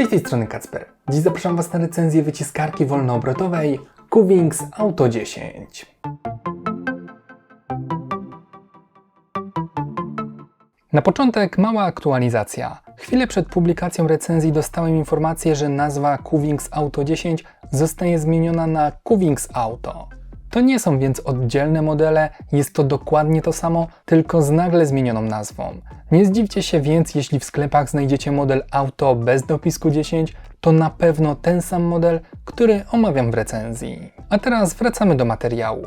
Cześć, z tej strony Kacper. Dziś zapraszam Was na recenzję wyciskarki wolnoobrotowej Cuvings Auto 10. Na początek mała aktualizacja. Chwilę przed publikacją recenzji dostałem informację, że nazwa Cuvings Auto 10 zostaje zmieniona na Cuvings Auto. To nie są więc oddzielne modele, jest to dokładnie to samo, tylko z nagle zmienioną nazwą. Nie zdziwcie się więc, jeśli w sklepach znajdziecie model auto bez dopisku 10, to na pewno ten sam model, który omawiam w recenzji. A teraz wracamy do materiału.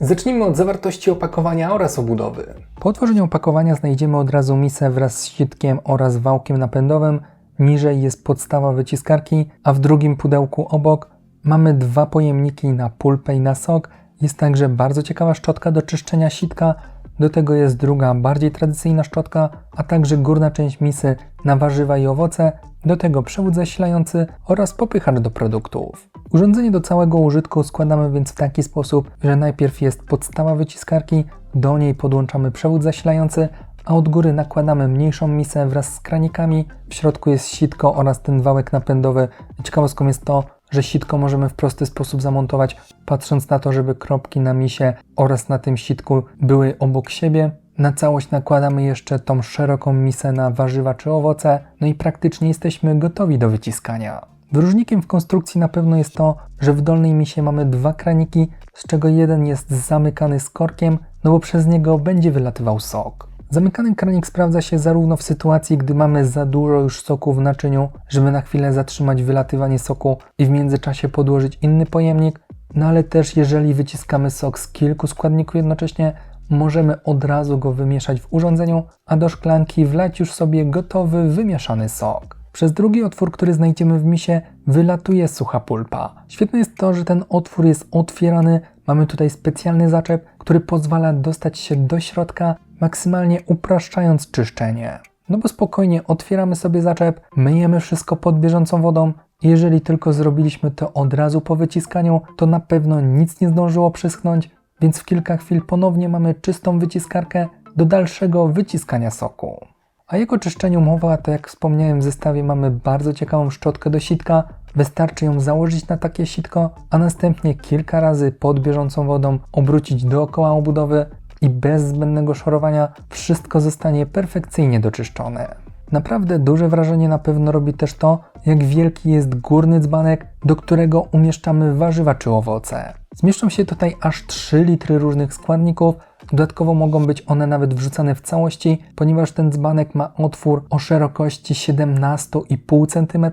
Zacznijmy od zawartości opakowania oraz obudowy. Po otworzeniu opakowania znajdziemy od razu misę wraz z sitkiem oraz wałkiem napędowym. Niżej jest podstawa wyciskarki, a w drugim pudełku obok mamy dwa pojemniki na pulpę i na sok. Jest także bardzo ciekawa szczotka do czyszczenia sitka. Do tego jest druga, bardziej tradycyjna szczotka, a także górna część misy na warzywa i owoce. Do tego przewód zasilający oraz popychacz do produktów. Urządzenie do całego użytku składamy więc w taki sposób, że najpierw jest podstawa wyciskarki, do niej podłączamy przewód zasilający, a od góry nakładamy mniejszą misę wraz z kranikami. W środku jest sitko oraz ten wałek napędowy. Ciekawostką jest to, że sitko możemy w prosty sposób zamontować, patrząc na to, żeby kropki na misie oraz na tym sitku były obok siebie. Na całość nakładamy jeszcze tą szeroką misę na warzywa czy owoce, no i praktycznie jesteśmy gotowi do wyciskania. Wyróżnikiem w konstrukcji na pewno jest to, że w dolnej misie mamy dwa kraniki, z czego jeden jest zamykany z korkiem, no bo przez niego będzie wylatywał sok. Zamykany kranik sprawdza się zarówno w sytuacji, gdy mamy za dużo już soku w naczyniu, żeby na chwilę zatrzymać wylatywanie soku i w międzyczasie podłożyć inny pojemnik, no ale też jeżeli wyciskamy sok z kilku składników jednocześnie, możemy od razu go wymieszać w urządzeniu, a do szklanki wlać już sobie gotowy, wymieszany sok. Przez drugi otwór, który znajdziemy w misie, wylatuje sucha pulpa. Świetne jest to, że ten otwór jest otwierany. Mamy tutaj specjalny zaczep, który pozwala dostać się do środka, maksymalnie upraszczając czyszczenie. No bo spokojnie otwieramy sobie zaczep, myjemy wszystko pod bieżącą wodą. Jeżeli tylko zrobiliśmy to od razu po wyciskaniu, to na pewno nic nie zdążyło przyschnąć, więc w kilka chwil ponownie mamy czystą wyciskarkę do dalszego wyciskania soku. A jego czyszczeniu mowa, to jak wspomniałem w zestawie mamy bardzo ciekawą szczotkę do sitka. Wystarczy ją założyć na takie sitko, a następnie kilka razy pod bieżącą wodą obrócić dookoła obudowy i bez zbędnego szorowania wszystko zostanie perfekcyjnie doczyszczone. Naprawdę duże wrażenie na pewno robi też to, jak wielki jest górny dzbanek, do którego umieszczamy warzywa czy owoce. Zmieszczą się tutaj aż 3 litry różnych składników, Dodatkowo mogą być one nawet wrzucane w całości, ponieważ ten dzbanek ma otwór o szerokości 17,5 cm,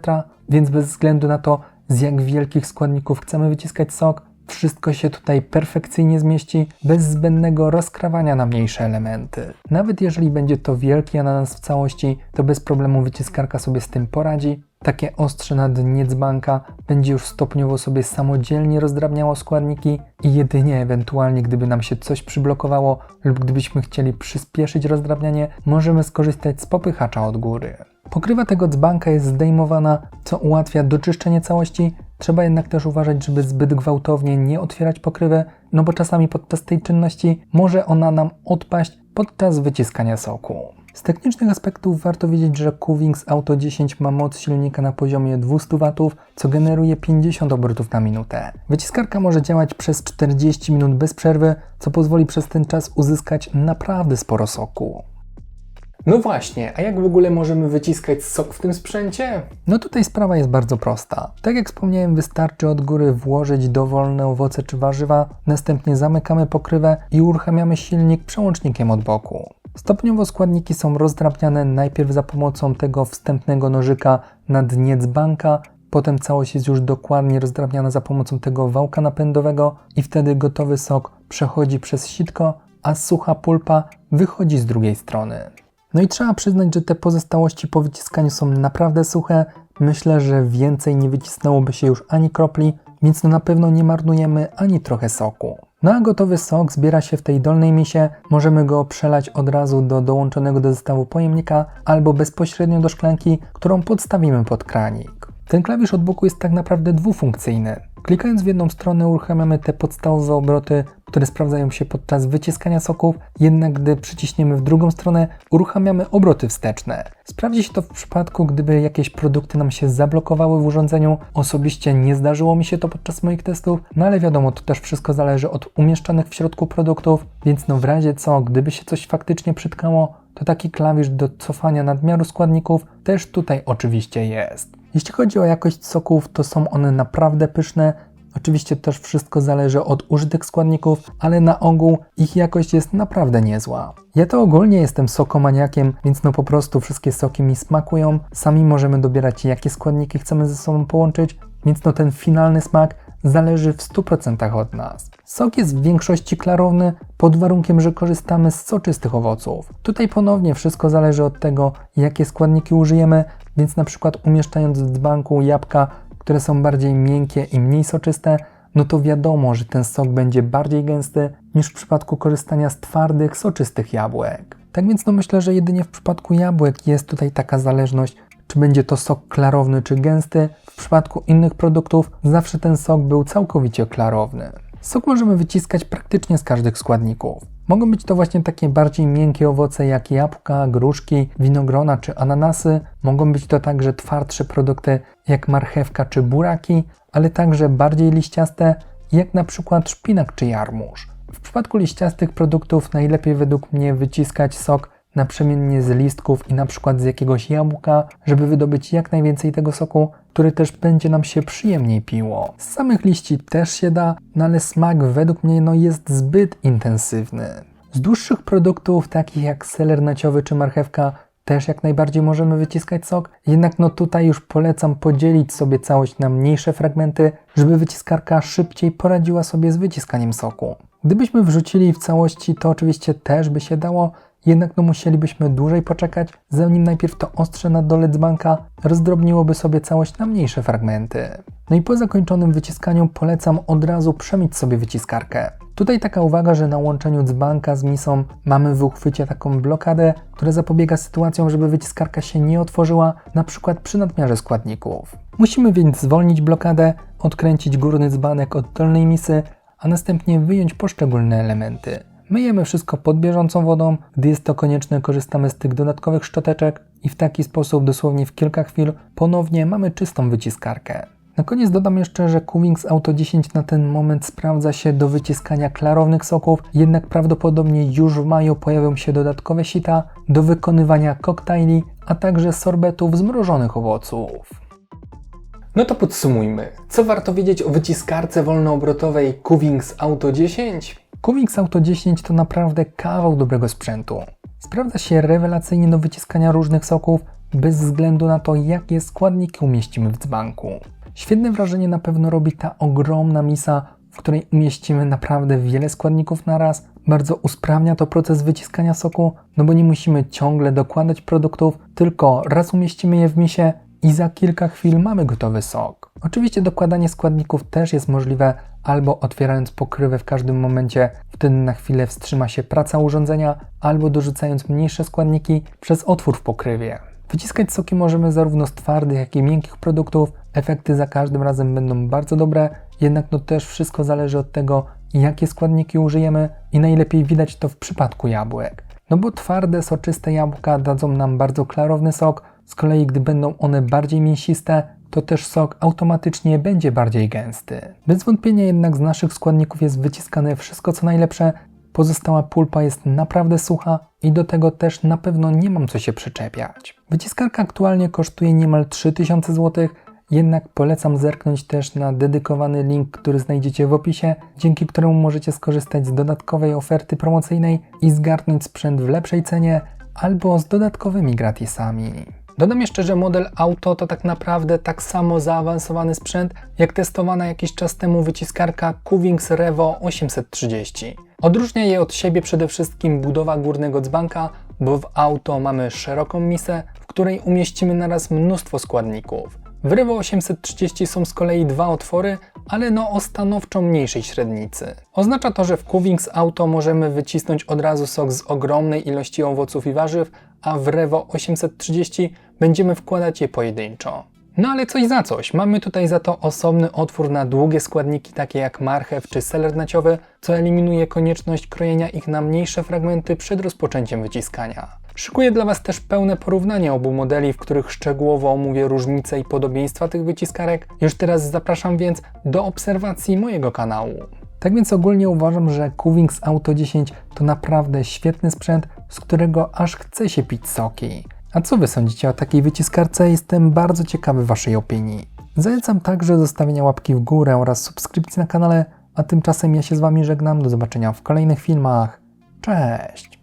więc bez względu na to, z jak wielkich składników chcemy wyciskać sok, wszystko się tutaj perfekcyjnie zmieści, bez zbędnego rozkrawania na mniejsze elementy. Nawet jeżeli będzie to wielki ananas w całości, to bez problemu wyciskarka sobie z tym poradzi. Takie ostrze na dnie dzbanka będzie już stopniowo sobie samodzielnie rozdrabniało składniki i jedynie ewentualnie gdyby nam się coś przyblokowało lub gdybyśmy chcieli przyspieszyć rozdrabnianie, możemy skorzystać z popychacza od góry. Pokrywa tego dzbanka jest zdejmowana, co ułatwia doczyszczenie całości. Trzeba jednak też uważać, żeby zbyt gwałtownie nie otwierać pokrywy, no bo czasami podczas tej czynności może ona nam odpaść podczas wyciskania soku. Z technicznych aspektów warto wiedzieć, że Cuvings Auto 10 ma moc silnika na poziomie 200 W, co generuje 50 obrotów na minutę. Wyciskarka może działać przez 40 minut bez przerwy, co pozwoli przez ten czas uzyskać naprawdę sporo soku. No właśnie, a jak w ogóle możemy wyciskać sok w tym sprzęcie? No tutaj sprawa jest bardzo prosta. Tak jak wspomniałem, wystarczy od góry włożyć dowolne owoce czy warzywa, następnie zamykamy pokrywę i uruchamiamy silnik przełącznikiem od boku. Stopniowo składniki są rozdrabniane najpierw za pomocą tego wstępnego nożyka na dnie dzbanka, potem całość jest już dokładnie rozdrabniana za pomocą tego wałka napędowego i wtedy gotowy sok przechodzi przez sitko, a sucha pulpa wychodzi z drugiej strony. No i trzeba przyznać, że te pozostałości po wyciskaniu są naprawdę suche. Myślę, że więcej nie wycisnęłoby się już ani kropli, więc no na pewno nie marnujemy ani trochę soku. No a gotowy sok zbiera się w tej dolnej misie. Możemy go przelać od razu do dołączonego do zestawu pojemnika albo bezpośrednio do szklanki, którą podstawimy pod kranik. Ten klawisz od boku jest tak naprawdę dwufunkcyjny. Klikając w jedną stronę uruchamiamy te podstawowe obroty, które sprawdzają się podczas wyciskania soków, jednak gdy przyciśniemy w drugą stronę, uruchamiamy obroty wsteczne. Sprawdzi się to w przypadku, gdyby jakieś produkty nam się zablokowały w urządzeniu. Osobiście nie zdarzyło mi się to podczas moich testów, no ale wiadomo, to też wszystko zależy od umieszczanych w środku produktów, więc no w razie co, gdyby się coś faktycznie przytkało, to taki klawisz do cofania nadmiaru składników też tutaj oczywiście jest. Jeśli chodzi o jakość soków, to są one naprawdę pyszne. Oczywiście też wszystko zależy od użytych składników, ale na ogół ich jakość jest naprawdę niezła. Ja to ogólnie jestem sokomaniakiem, więc no po prostu wszystkie soki mi smakują. Sami możemy dobierać jakie składniki chcemy ze sobą połączyć, więc no ten finalny smak zależy w 100% od nas. Sok jest w większości klarowny pod warunkiem, że korzystamy z soczystych owoców. Tutaj ponownie wszystko zależy od tego, jakie składniki użyjemy, więc na przykład umieszczając w dzbanku jabłka, które są bardziej miękkie i mniej soczyste, no to wiadomo, że ten sok będzie bardziej gęsty niż w przypadku korzystania z twardych, soczystych jabłek. Tak więc no myślę, że jedynie w przypadku jabłek jest tutaj taka zależność, czy będzie to sok klarowny czy gęsty. W przypadku innych produktów zawsze ten sok był całkowicie klarowny. Sok możemy wyciskać praktycznie z każdych składników. Mogą być to właśnie takie bardziej miękkie owoce jak jabłka, gruszki, winogrona czy ananasy. Mogą być to także twardsze produkty jak marchewka czy buraki, ale także bardziej liściaste jak na przykład szpinak czy jarmuż. W przypadku liściastych produktów najlepiej według mnie wyciskać sok naprzemiennie z listków i na przykład z jakiegoś jabłka, żeby wydobyć jak najwięcej tego soku, który też będzie nam się przyjemniej piło. Z samych liści też się da, no ale smak według mnie no, jest zbyt intensywny. Z dłuższych produktów, takich jak seler naciowy czy marchewka, też jak najbardziej możemy wyciskać sok, jednak no tutaj już polecam podzielić sobie całość na mniejsze fragmenty, żeby wyciskarka szybciej poradziła sobie z wyciskaniem soku. Gdybyśmy wrzucili w całości, to oczywiście też by się dało, jednak no musielibyśmy dłużej poczekać, zanim najpierw to ostrze na dole dzbanka rozdrobniłoby sobie całość na mniejsze fragmenty. No i po zakończonym wyciskaniu polecam od razu przemyć sobie wyciskarkę. Tutaj taka uwaga, że na łączeniu dzbanka z misą mamy w uchwycie taką blokadę, która zapobiega sytuacjom, żeby wyciskarka się nie otworzyła, na przykład przy nadmiarze składników. Musimy więc zwolnić blokadę, odkręcić górny dzbanek od dolnej misy, a następnie wyjąć poszczególne elementy. Myjemy wszystko pod bieżącą wodą, gdy jest to konieczne korzystamy z tych dodatkowych szczoteczek i w taki sposób dosłownie w kilka chwil ponownie mamy czystą wyciskarkę. Na koniec dodam jeszcze, że Cuvings Auto 10 na ten moment sprawdza się do wyciskania klarownych soków, jednak prawdopodobnie już w maju pojawią się dodatkowe sita do wykonywania koktajli, a także sorbetów z mrożonych owoców. No to podsumujmy. Co warto wiedzieć o wyciskarce wolnoobrotowej Cuvings Auto 10? Cuvings Auto 10 to naprawdę kawał dobrego sprzętu. Sprawdza się rewelacyjnie do wyciskania różnych soków, bez względu na to, jakie składniki umieścimy w dzbanku. Świetne wrażenie na pewno robi ta ogromna misa, w której umieścimy naprawdę wiele składników na raz. Bardzo usprawnia to proces wyciskania soku, no bo nie musimy ciągle dokładać produktów, tylko raz umieścimy je w misie i za kilka chwil mamy gotowy sok. Oczywiście dokładanie składników też jest możliwe, albo otwierając pokrywę w każdym momencie, wtedy na chwilę wstrzyma się praca urządzenia, albo dorzucając mniejsze składniki przez otwór w pokrywie. Wyciskać soki możemy zarówno z twardych, jak i miękkich produktów. Efekty za każdym razem będą bardzo dobre, jednak no też wszystko zależy od tego, jakie składniki użyjemy i najlepiej widać to w przypadku jabłek. No bo twarde, soczyste jabłka dadzą nam bardzo klarowny sok, z kolei gdy będą one bardziej mięsiste, to też sok automatycznie będzie bardziej gęsty. Bez wątpienia jednak z naszych składników jest wyciskane wszystko co najlepsze, pozostała pulpa jest naprawdę sucha i do tego też na pewno nie mam co się przyczepiać. Wyciskarka aktualnie kosztuje niemal 3000 zł, jednak polecam zerknąć też na dedykowany link, który znajdziecie w opisie, dzięki któremu możecie skorzystać z dodatkowej oferty promocyjnej i zgarnąć sprzęt w lepszej cenie albo z dodatkowymi gratisami. Dodam jeszcze, że model Auto to tak naprawdę tak samo zaawansowany sprzęt, jak testowana jakiś czas temu wyciskarka Cuvings Revo 830. Odróżnia je od siebie przede wszystkim budowa górnego dzbanka, bo w Auto mamy szeroką misę, w której umieścimy naraz mnóstwo składników. W Revo 830 są z kolei dwa otwory, ale no o stanowczo mniejszej średnicy. Oznacza to, że w Cuvings Auto możemy wycisnąć od razu sok z ogromnej ilości owoców i warzyw, a w Revo 830 będziemy wkładać je pojedynczo. No ale coś za coś. Mamy tutaj za to osobny otwór na długie składniki takie jak marchew czy seler naciowy, co eliminuje konieczność krojenia ich na mniejsze fragmenty przed rozpoczęciem wyciskania. Szykuję dla Was też pełne porównanie obu modeli, w których szczegółowo omówię różnice i podobieństwa tych wyciskarek. Już teraz zapraszam więc do obserwacji mojego kanału. Tak więc ogólnie uważam, że Qwings Auto 10 to naprawdę świetny sprzęt, z którego aż chce się pić soki. A co Wy sądzicie o takiej wyciskarce? Jestem bardzo ciekawy Waszej opinii. Zalecam także zostawienia łapki w górę oraz subskrypcji na kanale, a tymczasem ja się z Wami żegnam. Do zobaczenia w kolejnych filmach. Cześć!